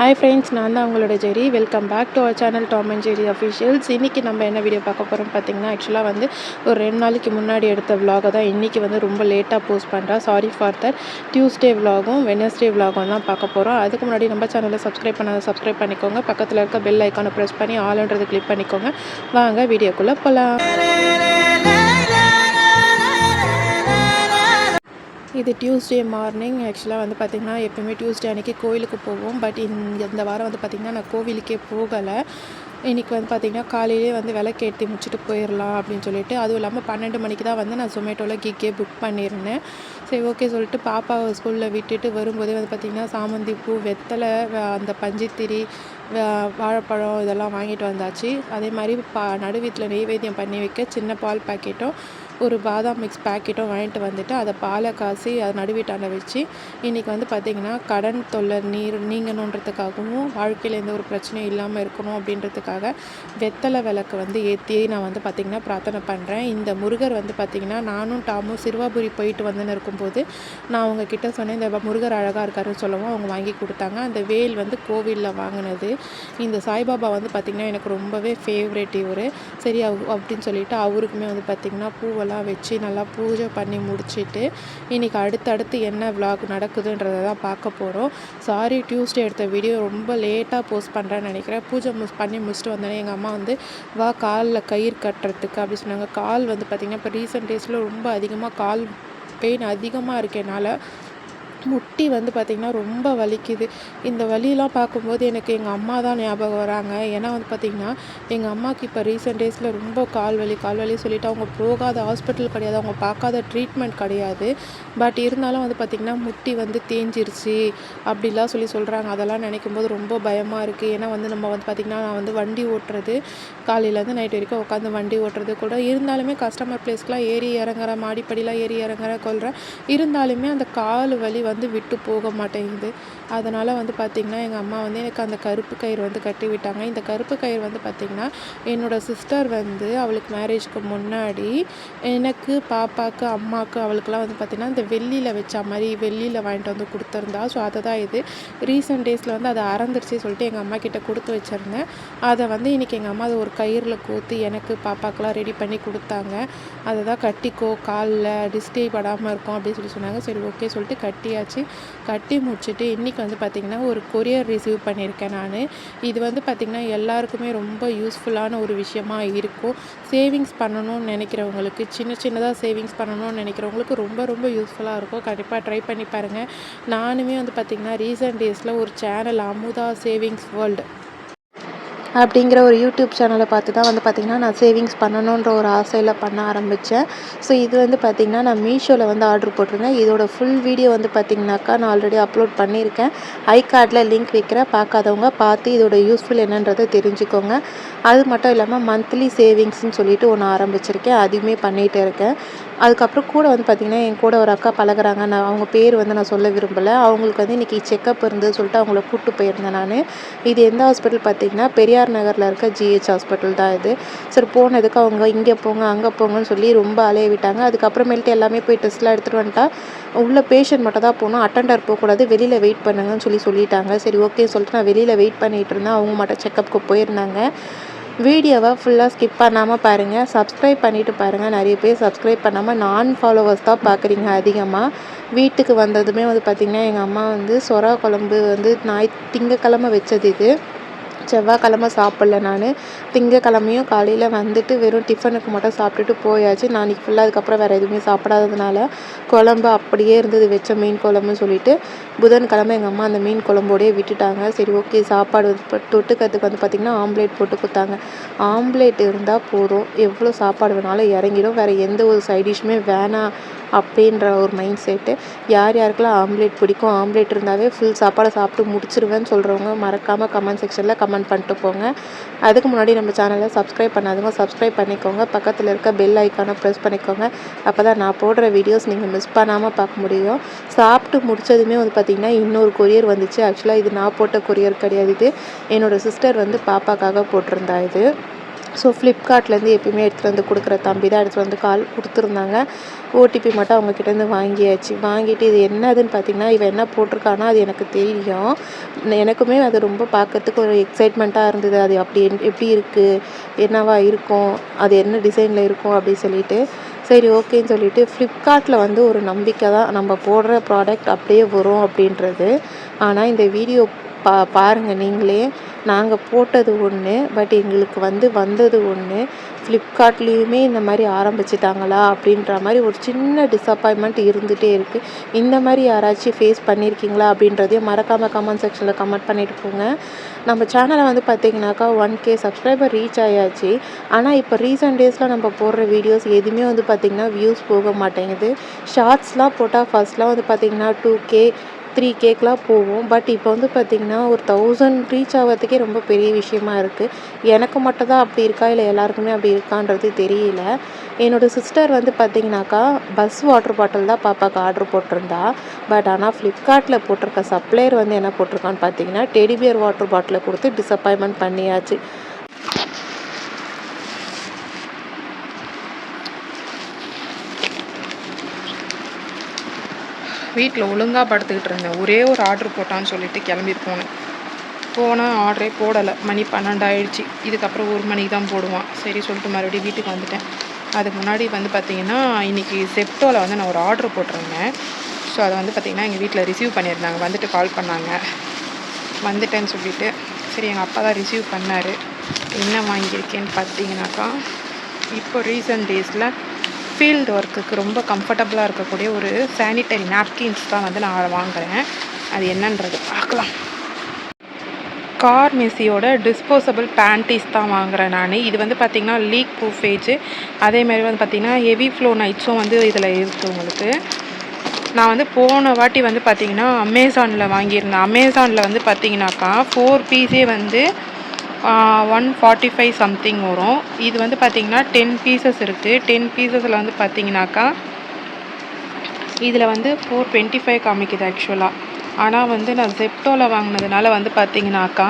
Hi friends நான் தான் உங்களோட Jerry. Welcome back to our channel Tom and Jerry officials இன்றைக்கி நம்ம என்ன வீடியோ பார்க்க போகிறோம் பார்த்தீங்கன்னா ஆக்சுவலாக வந்து ஒரு ரெண்டு நாளைக்கு முன்னாடி எடுத்த விலாகை தான் இன்றைக்கி வந்து ரொம்ப லேட்டாக போஸ்ட் பண்ணுறேன் சாரி ஃபார் தட் டியூஸ்டே விலாகும் வெனஸ்டே விலாகும் தான் பார்க்க போகிறோம் அதுக்கு முன்னாடி நம்ம சேனலில் சப்ஸ்கிரைப் பண்ணாத சப்ஸ்கிரைப் பண்ணிக்கோங்க. பக்கத்தில் இருக்க பெல் ஐக்கானை ப்ரெஸ் பண்ணி ஆளுன்றது கிளிக் பண்ணிக்கோங்க. வாங்க வீடியோக்குள்ளே போகலாம் இது டியூஸ்டே மார்னிங் ஆக்சுவலாக வந்து பார்த்திங்கன்னா எப்போயுமே டியூஸ்டே அன்றைக்கி கோவிலுக்கு போவோம். பட் இந்த இந்த வாரம் வந்து பார்த்திங்கன்னா நான் கோவிலுக்கே போகலை. இன்றைக்கி வந்து பார்த்திங்கன்னா காலையிலே வந்து விளக்கேற்றி முடிச்சுட்டு போயிடலாம் அப்படின்னு சொல்லிட்டு அதுவும் இல்லாமல் பன்னெண்டு மணிக்கு தான் வந்து நான் ஜொமேட்டோவில் கிக்கே புக் பண்ணியிருந்தேன். சரி ஓகே சொல்லிட்டு பாப்பாவை ஸ்கூலில் விட்டுட்டு வரும்போதே வந்து பார்த்திங்கன்னா சாமந்தி பூ வெத்தலை அந்த பஞ்சித்திரி வாழைப்பழம் இதெல்லாம் வாங்கிட்டு வந்தாச்சு. அதே மாதிரி பா நடு வீட்டில் நெய்வேத்தியம் பண்ணி வைக்க சின்ன பால் பாக்கெட்டும் ஒரு பாதாம் மிக்ஸ் பாக்கெட்டும் வாங்கிட்டு வந்துட்டு அதை பாலை காசி அதை நடுவீட்டாண்ட வச்சு இன்றைக்கி வந்து பார்த்திங்கன்னா கடன் தொல்லை நீர் நீங்கணுன்றதுக்காகவும் வாழ்க்கையில் எந்த ஒரு பிரச்சனையும் இல்லாமல் இருக்கணும் அப்படின்றதுக்காக வெத்தலை விளக்கு வந்து ஏற்றி நான் வந்து பார்த்திங்கன்னா பிரார்த்தனை பண்ணுறேன் இந்த முருகர் வந்து பார்த்திங்கன்னா நானும் டாமும் சிறுவாபுரி போயிட்டு வந்துன்னு இருக்கும்போது நான் அவங்கக்கிட்ட சொன்னேன் இந்த முருகர் அழகாக இருக்காருன்னு சொல்லவும் அவங்க வாங்கி கொடுத்தாங்க. அந்த வேல் வந்து கோவிலில் வாங்கினது. இந்த சாய்பாபா வந்து பார்த்திங்கன்னா எனக்கு ரொம்பவே ஃபேவரேட் இவர். சரி அவ் அப்படின்னு சொல்லிட்டு அவருக்குமே வந்து பார்த்திங்கன்னா பூவெல்லாம் வச்சு நல்லா பூஜை பண்ணி முடிச்சுட்டு இன்றைக்கி அடுத்தடுத்து என்ன vlog நடக்குதுன்றதை தான் பார்க்க போகிறோம் சாரி டியூஸ்டே எடுத்த வீடியோ ரொம்ப லேட்டாக போஸ்ட் பண்ணுறேன்னு நினைக்கிறேன். பூஜை முஸ் பண்ணி முடிச்சுட்டு வந்தோடனே எங்கள் அம்மா வந்து வா காலில் கயிறு கட்டுறதுக்கு அப்படி சொன்னாங்க. கால் வந்து பார்த்திங்கன்னா இப்போ ரீசெண்ட் டேஸில் ரொம்ப அதிகமாக கால் பெயின் அதிகமாக இருக்கனால முட்டி வந்து பார்த்திங்கன்னா ரொம்ப வலிக்குது. இந்த வலியெலாம் பார்க்கும்போது எனக்கு எங்கள் அம்மா தான் ஞாபகம் வராங்க. ஏன்னா வந்து பார்த்திங்கன்னா எங்கள் அம்மாவுக்கு இப்போ ரீசெண்ட் டேஸில் ரொம்ப கால் வலி கால் வலி சொல்லிட்டு அவங்க போகாத ஹாஸ்பிட்டல் கிடையாது. அவங்க பார்க்காத ட்ரீட்மெண்ட் கிடையாது. பட் இருந்தாலும் வந்து பார்த்திங்கன்னா முட்டி வந்து தேஞ்சிருச்சு அப்படிலாம் சொல்லி சொல்கிறாங்க அதெல்லாம் நினைக்கும் போது ரொம்ப பயமாக இருக்குது ஏன்னா வந்து நம்ம வந்து பார்த்திங்கன்னா நான் வந்து வண்டி ஓட்டுறது காலையிலேருந்து நைட் வரைக்கும் உட்காந்து வண்டி ஓட்டுறது கூட இருந்தாலுமே கஸ்டமர் பிளேஸ்க்கெலாம் ஏறி இறங்குற மாடிப்படிலாம் ஏறி இறங்குற கொள்கிற இருந்தாலுமே அந்த கால் வலி வந்து விட்டு போக மாட்டேங்குது. அதனால் வந்து பார்த்திங்கன்னா எங்கள் அம்மா வந்து எனக்கு அந்த கருப்பு கயிறு வந்து கட்டி விட்டாங்க. இந்த கருப்பு கயிறு வந்து பார்த்திங்கன்னா என்னோடய சிஸ்டர் வந்து அவளுக்கு மேரேஜ்க்கு முன்னாடி எனக்கு பாப்பாவுக்கு அம்மாவுக்கு அவளுக்குலாம் வந்து பார்த்திங்கன்னா இந்த வெள்ளியில் வச்ச மாதிரி வெள்ளியில் வாங்கிட்டு வந்து கொடுத்துருந்தா. ஸோ அதை தான் இது ரீசெண்ட் டேஸில் வந்து அதை அறந்துருச்சு சொல்லிட்டு எங்கள் அம்மா கிட்டே கொடுத்து வச்சுருந்தேன். அதை வந்து இன்றைக்கி எங்கள் அம்மா அதை ஒரு கயிறில் கோத்து எனக்கு பாப்பாக்கெலாம் ரெடி பண்ணி கொடுத்தாங்க. அதை தான் கட்டிக்கோ காலில் டிஸ்டே படாமல் இருக்கும் அப்படின்னு சொல்லி சொன்னாங்க. சரி ஓகே சொல்லிட்டு கட்டியாச்சு கட்டி முடிச்சுட்டு இன்றைக்கி வந்து பார்த்திங்கன்னா ஒரு கொரியர் ரிசீவ் பண்ணியிருக்கேன் நான். இது வந்து பார்த்திங்கன்னா எல்லாருக்குமே ரொம்ப யூஸ்ஃபுல்லான ஒரு விஷயமா இருக்கும். சேவிங்ஸ் பண்ணணும்னு நினைக்கிறவங்களுக்கு சின்ன சின்னதாக சேவிங்ஸ் பண்ணணும்னு நினைக்கிறவங்களுக்கு ரொம்ப ரொம்ப யூஸ்ஃபுல்லாக இருக்கும். கண்டிப்பாக ட்ரை பண்ணி பாருங்கள் நானுமே வந்து பார்த்திங்கன்னா ரீசெண்ட் டேஸில் ஒரு சேனல் அமுதா சேவிங்ஸ் வேர்ல்டு அப்படிங்கிற ஒரு யூடியூப் சேனலை பார்த்து தான் வந்து பார்த்திங்கன்னா நான் சேவிங்ஸ் பண்ணணுன்ற ஒரு ஆசையில் பண்ண ஆரம்பித்தேன் ஸோ இது வந்து பார்த்திங்கன்னா நான் மீஷோவில் வந்து ஆர்டர் போட்டிருந்தேன். இதோட ஃபுல் வீடியோ வந்து பார்த்திங்கனாக்கா நான் ஆல்ரெடி அப்லோட் பண்ணியிருக்கேன். ஐ கார்டில் லிங்க் வைக்கிறேன். பார்க்காதவங்க பார்த்து இதோட யூஸ்ஃபுல் என்னன்றதை தெரிஞ்சுக்கோங்க. அது மட்டும் இல்லாமல் மந்த்லி சேவிங்ஸ்னு சொல்லிட்டு ஒன்று ஆரம்பிச்சிருக்கேன். அதுவுமே பண்ணிகிட்டே இருக்கேன். அதுக்கப்புறம் கூட வந்து பார்த்திங்கன்னா என் கூட ஒரு அக்கா பழகுறாங்க. நான் அவங்க பேர் வந்து நான் சொல்ல விரும்பலை. அவங்களுக்கு வந்து இன்றைக்கி செக்கப் இருந்தது சொல்லிட்டு அவங்கள கூப்பிட்டு போயிருந்தேன் நான். இது எந்த ஹாஸ்பிட்டல் பார்த்தீங்கன்னா பெரியார் நகரில் இருக்க ஜிஹெச் ஹாஸ்பிட்டல் தான் இது. சரி போனதுக்கு அவங்க இங்கே போங்க அங்கே போங்கன்னு சொல்லி ரொம்ப அலைய விட்டாங்க. அதுக்கப்புறமேல்ட்டு எல்லாமே போய் டெஸ்ட்லாம் எடுத்துகிட்டு வந்துட்டா. உள்ள பேஷண்ட் மட்டும் தான் போகணும். அட்டெண்டர் போகக்கூடாது. வெளியில் வெயிட் பண்ணுங்கன்னு சொல்லி சொல்லிட்டாங்க. சரி ஓகே சொல்லிட்டு நான் வெளியில் வெயிட் பண்ணிகிட்டு இருந்தேன். அவங்க மட்டும் செக்கப்புக்கு போயிருந்தாங்க. வீடியோவை ஃபுல்லாக ஸ்கிப் பண்ணாமல் பாருங்கள் சப்ஸ்கிரைப் பண்ணிவிட்டு பாருங்கள் நிறைய பேர் சப்ஸ்கிரைப் பண்ணாமல் நான் ஃபாலோவர்ஸ் தான் பார்க்குறீங்க அதிகமாக வீட்டுக்கு வந்ததுமே வந்து பார்த்திங்கன்னா எங்கள் அம்மா வந்து சொரா குழம்பு வந்து ஞாய் திங்கக்கிழமை வச்சது இது. செவ்வாய்க்கிழமை சாப்பிடல நான். திங்கக்கிழமையும் காலையில் வந்துட்டு வெறும் டிஃபனுக்கு மட்டும் சாப்பிட்டுட்டு போயாச்சு. நாளைக்கு ஃபுல்லாக அதுக்கப்புறம் வேறு எதுவுமே சாப்பிடாததுனால குழம்பு அப்படியே இருந்தது. வச்ச மீன் குழம்புன்னு சொல்லிட்டு புதன்கிழமை எங்கள் அம்மா அந்த மீன் குழம்போடயே விட்டுட்டாங்க. சரி ஓகே சாப்பாடு வந்து தொட்டுக்கிறதுக்கு வந்து பார்த்திங்கன்னா ஆம்லேட் போட்டு கொடுத்தாங்க. ஆம்லேட் இருந்தால் போதும். எவ்வளோ சாப்பாடு வேணாலும் இறங்கிடும். வேறு எந்த ஒரு சைட் டிஷ்ஷுமே வேணாம். அப்படின்ற ஒரு மைண்ட் செட்டு யார் யாருக்கெல்லாம் ஆம்லேட் பிடிக்கும் ஆம்லேட் இருந்தாவே ஃபுல் சாப்பாடை சாப்பிட்டு முடிச்சிருவேன்னு சொல்கிறவங்க மறக்காமல் கமெண்ட் செக்ஷனில் கமெண்ட் பண்ணிட்டு போங்க. அதுக்கு முன்னாடி நம்ம சேனலை சப்ஸ்கிரைப் பண்ணாதவங்க சப்ஸ்கிரைப் பண்ணிக்கோங்க. பக்கத்தில் இருக்க பெல் ஐக்கானை ப்ரெஸ் பண்ணிக்கோங்க. அப்போ தான் நான் போடுற வீடியோஸ் நீங்கள் மிஸ் பண்ணாமல் பார்க்க முடியும். சாப்பிட்டு முடிச்சதுமே வந்து பார்த்திங்கன்னா இன்னொரு கொரியர் வந்துச்சு. ஆக்சுவலாக இது நான் போட்ட கொரியர் கிடையாது இது. என்னோடய சிஸ்டர் வந்து பாப்பாக்காக போட்டிருந்தா இது. ஸோ ஃப்ளிப்கார்ட்லேருந்து எப்பயுமே எடுத்துகிட்டு வந்து கொடுக்குற தம்பி தான் எடுத்துகிட்டு வந்து கால் கொடுத்துருந்தாங்க. ஓடிபி மட்டும் அவங்கக்கிட்டேருந்து வாங்கியாச்சு. வாங்கிட்டு இது என்னதுன்னு பார்த்தீங்கன்னா இவன் என்ன போட்டிருக்கான்னா அது எனக்கு தெரியும். எனக்குமே அது ரொம்ப பார்க்கறதுக்கு ஒரு எக்ஸைட்மெண்ட்டாக இருந்தது. அது அப்படி என்- எப்படி இருக்குது என்னவா இருக்கும்? அது என்ன டிசைனில் இருக்கும்? அப்படின்னு சொல்லிட்டு. சரி ஓகேன்னு சொல்லிட்டு ஃப்ளிப்கார்ட்டில் வந்து ஒரு நம்பிக்கை தான் நம்ம போடுற ப்ராடக்ட் அப்படியே வரும் அப்படின்றது. ஆனால் இந்த வீடியோ பா பாருங்கள் நீங்களே. நாங்கள் போட்டது ஒன்று பட் எங்களுக்கு வந்து வந்தது ஒன்று ஃப்ளிப்கார்ட்லேயுமே இந்த மாதிரி ஆரம்பிச்சிட்டாங்களா அப்படின்ற மாதிரி ஒரு சின்ன டிசப்பாயின்மெண்ட் இருந்துகிட்டே இருக்குது இந்த மாதிரி யாராச்சும் ஃபேஸ் பண்ணியிருக்கீங்களா அப்படின்றதையும் மறக்காமல் கமெண்ட் செக்ஷனில் கமெண்ட் பண்ணிட்டு போங்க. நம்ம சேனலை வந்து பார்த்திங்கனாக்கா ஒன் கே சப்ஸ்கிரைபர் ரீச் ஆயாச்சு. ஆனால் இப்போ ரீசெண்ட் டேஸில் நம்ம போடுற வீடியோஸ் எதுவுமே வந்து பார்த்திங்கன்னா வியூஸ் போக மாட்டேங்குது. ஷார்ட்ஸ்லாம் போட்டால் ஃபர்ஸ்ட்லாம் வந்து பார்த்திங்கன்னா டூ கே த்ரீ கேக்கெலாம் போகும் பட் இப்போ வந்து பார்த்திங்கன்னா ஒரு தௌசண்ட் ரீச் ஆகிறதுக்கே ரொம்ப பெரிய விஷயமா இருக்குது எனக்கு மட்டும் தான் அப்படி இருக்கா? இல்லை எல்லாருக்குமே அப்படி இருக்கான்றது தெரியல. என்னோடய சிஸ்டர் வந்து பார்த்திங்கனாக்கா பஸ் வாட்டர் பாட்டில் தான் பாப்பாவுக்கு ஆர்டர் போட்டிருந்தா. பட் ஆனால் ஃப்ளிப்கார்ட்டில் போட்டிருக்க சப்ளையர் வந்து என்ன போட்டிருக்கான்னு பார்த்தீங்கன்னா டெடிபியர் வாட்டர் பாட்டிலை கொடுத்து டிசப்பாயின்மெண்ட் பண்ணியாச்சு. வீட்டில் ஒழுங்காக படுத்துக்கிட்டு இருந்தேன். ஒரே ஒரு ஆர்டர் போட்டான்னு சொல்லிட்டு கிளம்பி போனேன். போனால் ஆர்டரே போடலை. மணி பன்னெண்டாயிடுச்சு இதுக்கப்புறம் ஒரு மணிக்கு தான் போடுவான். சரி சொல்லிட்டு மறுபடியும் வீட்டுக்கு வந்துட்டேன். அதுக்கு முன்னாடி வந்து பார்த்தீங்கன்னா இன்றைக்கி செப்டோவில் வந்து நான் ஒரு ஆர்டர் போட்டிருந்தேன். ஸோ அதை வந்து பார்த்தீங்கன்னா எங்கள் வீட்டில் ரிசீவ் பண்ணியிருந்தாங்க. வந்துட்டு கால் பண்ணாங்க. வந்துட்டேன்னு சொல்லிட்டு சரி எங்கள் அப்பா தான் ரிசீவ் பண்ணார். என்ன வாங்கியிருக்கேன்னு பார்த்தீங்கன்னாக்கா இப்போ ரீசெண்ட் டேஸில் ஃபீல்டு ஒர்க்குக்கு ரொம்ப கம்ஃபர்டபுளாக இருக்கக்கூடிய ஒரு சானிட்டரி நாப்கின்ஸ் தான் வந்து நான் வாங்குகிறேன் அது என்னன்றது பார்க்கலாம். கார் மெஸ்ஸியோட டிஸ்போசபிள் பேண்டீஸ் தான் வாங்குகிறேன் நான். இது வந்து பார்த்திங்கன்னா லீக் ப்ரூஃபேஜ் அதேமாதிரி வந்து பார்த்திங்கன்னா ஹெவி ஃப்ளோ நைட்ஸும் வந்து இதில் இருக்குது உங்களுக்கு. நான் வந்து போன வாட்டி வந்து பார்த்திங்கன்னா அமேசானில் வாங்கியிருந்தேன். அமேசானில் வந்து பார்த்திங்கனாக்கா ஃபோர் பீஸே வந்து ஒன் ஃபார்ட்டி ஃபைவ் சம்திங் வரும். இது வந்து பார்த்திங்கன்னா டென் பீசஸ் இருக்குது டென் பீசஸில் வந்து பார்த்திங்கனாக்கா இதில் வந்து ஃபோர் டுவெண்ட்டி ஃபைவ் காமிக்குது ஆக்சுவலாக ஆனால் வந்து நான் ஜெப்டோவில் வாங்கினதுனால வந்து பார்த்திங்கனாக்கா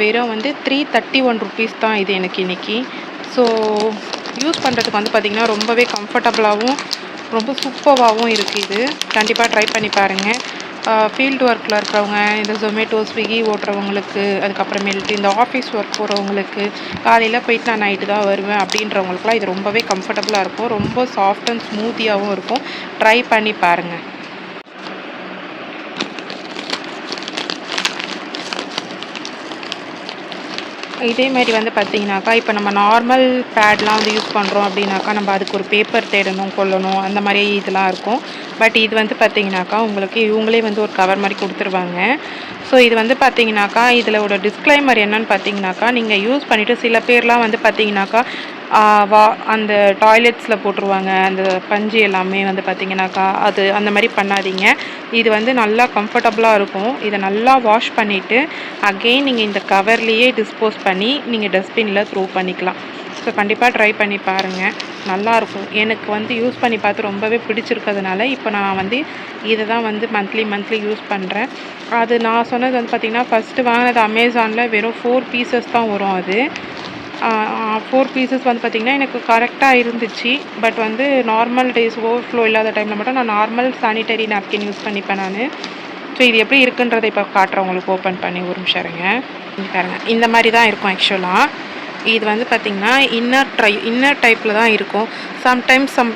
வெறும் வந்து த்ரீ தேர்ட்டி ஒன் ருபீஸ் தான் இது எனக்கு இன்றைக்கி ஸோ யூஸ் பண்ணுறதுக்கு வந்து பார்த்திங்கன்னா ரொம்பவே கம்ஃபர்டபுளாகவும் ரொம்ப சூப்பராகவும் இருக்குது இது. கண்டிப்பாக ட்ரை பண்ணி பாருங்கள் ஃபீல்டு ஒர்க்கில் இருக்கிறவங்க இந்த ஜொமேட்டோ ஸ்விக்கி ஓட்டுறவங்களுக்கு அதுக்கப்புறமேல்ட்டு இந்த ஆஃபீஸ் ஒர்க் போகிறவங்களுக்கு காலையில் போயிட்டு நான் நைட்டு தான் வருவேன் அப்படின்றவங்களுக்குலாம் இது ரொம்பவே கம்ஃபர்டபுளாக இருக்கும். ரொம்ப சாஃப்ட் அண்ட் ஸ்மூத்தியாகவும் இருக்கும். ட்ரை பண்ணி பாருங்கள் இதே மாதிரி வந்து பார்த்திங்கனாக்கா இப்போ நம்ம நார்மல் பேட்லாம் வந்து யூஸ் பண்ணுறோம் அப்படின்னாக்கா நம்ம அதுக்கு ஒரு பேப்பர் தேடணும் கொள்ளணும் அந்த மாதிரி இதெல்லாம் இருக்கும். பட் இது வந்து பார்த்தீங்கன்னாக்கா உங்களுக்கு இவங்களே வந்து ஒரு கவர் மாதிரி கொடுத்துருவாங்க. ஸோ இது வந்து பார்த்தீங்கன்னாக்கா இதில் ஒரு டிஸ்க்ளைமர் என்னன்னு பார்த்தீங்கன்னாக்கா நீங்கள் யூஸ் பண்ணிவிட்டு சில பேர்லாம் வந்து பார்த்திங்கனாக்கா வா அந்த டாய்லெட்ஸில் போட்டுருவாங்க. அந்த பஞ்சு எல்லாமே வந்து பார்த்திங்கனாக்கா அது அந்த மாதிரி பண்ணாதீங்க. இது வந்து நல்லா கம்ஃபர்டபுளாக இருக்கும். இதை நல்லா வாஷ் பண்ணிவிட்டு அகெயின் நீங்கள் இந்த கவர்லேயே டிஸ்போஸ் பண்ணி நீங்கள் டஸ்ட்பினில் த்ரோ பண்ணிக்கலாம். ஸோ கண்டிப்பாக ட்ரை பண்ணி பாருங்கள் நல்லாயிருக்கும் எனக்கு வந்து யூஸ் பண்ணி பார்த்து ரொம்பவே பிடிச்சிருக்கிறதுனால இப்போ நான் வந்து இதை தான் வந்து மந்த்லி மந்த்லி யூஸ் பண்ணுறேன் அது நான் சொன்னது வந்து பார்த்திங்கன்னா ஃபஸ்ட்டு வாங்கினது அமேசானில் வெறும் ஃபோர் பீசஸ் தான் வரும் அது. ஃபோர் பீசஸ் வந்து பார்த்திங்கன்னா எனக்கு கரெக்டாக இருந்துச்சு. பட் வந்து நார்மல் டேஸ் ஓவர்ஃப்ளோ இல்லாத டைமில் மட்டும் நான் நார்மல் சானிடரி நாப்கின் யூஸ் பண்ணிப்பேன் நான். ஸோ இது எப்படி இருக்குன்றதை இப்போ காட்டுறேன். உங்களுக்கு ஓப்பன் பண்ணி ஒரு நிமிஷம் இருங்க. பாருங்க. இந்த மாதிரி தான் இருக்கும் ஆக்சுவலாக இது வந்து பார்த்திங்கன்னா இன்னர் ட்ரை இன்னர் டைப்பில் தான் இருக்கும். சம்டைம்ஸ் சம்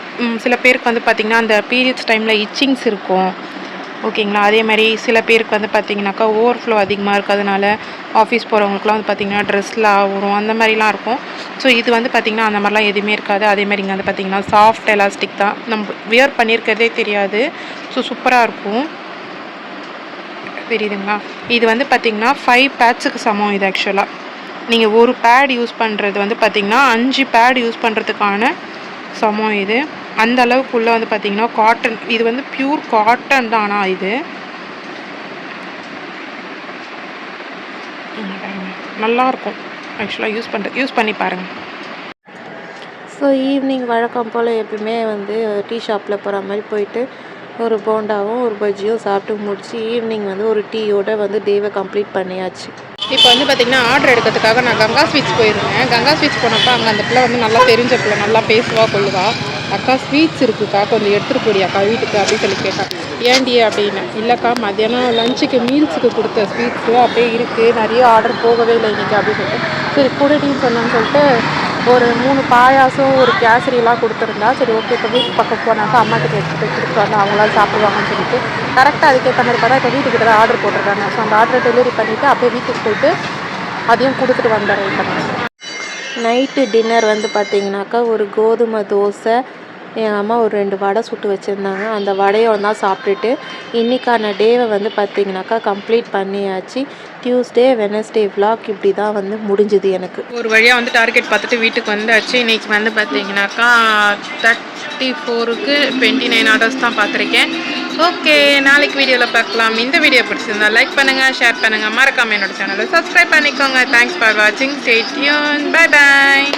சில பேருக்கு வந்து பார்த்திங்கன்னா அந்த பீரியட்ஸ் டைமில் இச்சிங்ஸ் இருக்கும். ஓகேங்களா அதே மாதிரி சில பேருக்கு வந்து பார்த்திங்கனாக்கா ஓவர்ஃப்ளோ அதிகமாக இருக்கிறதுனால ஆஃபீஸ் போகிறவங்களுக்குலாம் வந்து பார்த்திங்கன்னா ட்ரெஸ்ஸில் வரும் அந்த மாதிரிலாம் இருக்கும். ஸோ இது வந்து பார்த்திங்கன்னா அந்த மாதிரிலாம் எதுவுமே இருக்காது. அதேமாதிரி இங்கே வந்து பார்த்திங்கன்னா சாஃப்ட் எலாஸ்டிக் தான். நம்ம வியர் பண்ணியிருக்கிறதே தெரியாது. ஸோ சூப்பராக இருக்கும். தெரியுதுங்களா இது வந்து பார்த்திங்கன்னா ஃபைவ் பேட்ஸுக்கு சமம் இது ஆக்சுவலாக நீங்கள் ஒரு பேட் யூஸ் பண்ணுறது வந்து பார்த்திங்கன்னா அஞ்சு பேட் யூஸ் பண்ணுறதுக்கான சமம் இது. அந்த அளவுக்குள்ளே வந்து பார்த்திங்கன்னா காட்டன் இது வந்து ப்யூர் காட்டன் தான் ஆனால் இது? இங்க பாருங்க. நல்லா இருக்கும் ஆக்சுவலாக யூஸ் பண்ணுறது யூஸ் பண்ணி பாருங்கள் ஸோ ஈவினிங் வழக்கம் போல் எப்பயுமே வந்து டீ ஷாப்பில் போகிற மாதிரி போயிட்டு ஒரு போண்டாவும் ஒரு பஜ்ஜியும் சாப்பிட்டு முடிச்சு ஈவினிங் வந்து ஒரு டீயோட வந்து டேவை கம்ப்ளீட் பண்ணியாச்சு. இப்போ வந்து பார்த்திங்கன்னா ஆர்டர் எடுக்கிறதுக்காக நான் கங்கா ஸ்வீட்ஸ் போயிருந்தேன். கங்கா ஸ்வீட்ஸ் போனப்போ அங்கே அந்த பிள்ளை வந்து நல்லா தெரிஞ்ச பிள்ளை நல்லா பேசுவா கொள்ளுவா. அக்கா ஸ்வீட்ஸ் இருக்குக்கா கொஞ்சம் எடுத்துகிட்டு போடி அக்கா வீட்டுக்கு அப்படின்னு சொல்லி கேட்டான் ஏன்டி அப்படின்னு. இல்லைக்கா மத்தியானம் லஞ்சுக்கு மீல்ஸுக்கு கொடுத்த ஸ்வீட்ஸு அப்படியே இருக்குது நிறைய ஆர்டர் போகவே இல்லை இன்றைக்கி அப்படின்னு சொல்லிட்டு. சரி கூடடின்னு சொன்னேன்னு சொல்லிட்டு ஒரு மூணு பாயாசம் ஒரு கேசரியெல்லாம் கொடுத்துருந்தா சரி ஓகே இப்போ வீட்டுக்கு பக்கம் போனாக்கா அம்மா கிட்ட எடுத்துகிட்டு போய் கொடுத்து வந்தா அவங்களாம் சாப்பிடுவாங்கன்னு சொல்லிட்டு. கரெக்டாக அதுக்கேற்ற மாதிரி பார்த்தா இப்போ வீட்டுக்கிட்ட தான் ஆர்டர் போட்டிருக்காங்க. ஸோ அந்த ஆர்டரை டெலிவரி பண்ணிவிட்டு அப்படியே வீட்டுக்கு போயிட்டு அதையும் கொடுத்துட்டு வந்துடுறேன் இப்போ நான் நைட்டு டின்னர் வந்து பார்த்தீங்கன்னாக்கா ஒரு கோதுமை தோசை எங்கள் அம்மா ஒரு ரெண்டு வடை சுட்டு வச்சுருந்தாங்க. அந்த வடையை தான் சாப்பிட்டுட்டு இன்றைக்கான டேவை வந்து பார்த்திங்கனாக்கா கம்ப்ளீட் பண்ணியாச்சு. டியூஸ்டே வெனஸ்டே vlog இப்படி தான் வந்து முடிஞ்சுது எனக்கு. ஒரு வழியாக வந்து டார்கெட் பார்த்துட்டு வீட்டுக்கு வந்தாச்சு. இன்னைக்கு வந்து பார்த்திங்கனாக்கா தேர்ட்டி ஃபோருக்கு டுவெண்ட்டி நைன் ஆர்டர்ஸ் தான் பார்த்துருக்கேன் ஓகே நாளைக்கு வீடியோவில் பார்க்கலாம். இந்த வீடியோ பிடிச்சிருந்தா லைக் பண்ணுங்கள் ஷேர் பண்ணுங்கள் மறக்காம என்னோட சேனலை சப்ஸ்கிரைப் பண்ணிக்கோங்க. தேங்க்ஸ் ஃபார் வாட்சிங் ஸ்டேட்யூன் பை பாய்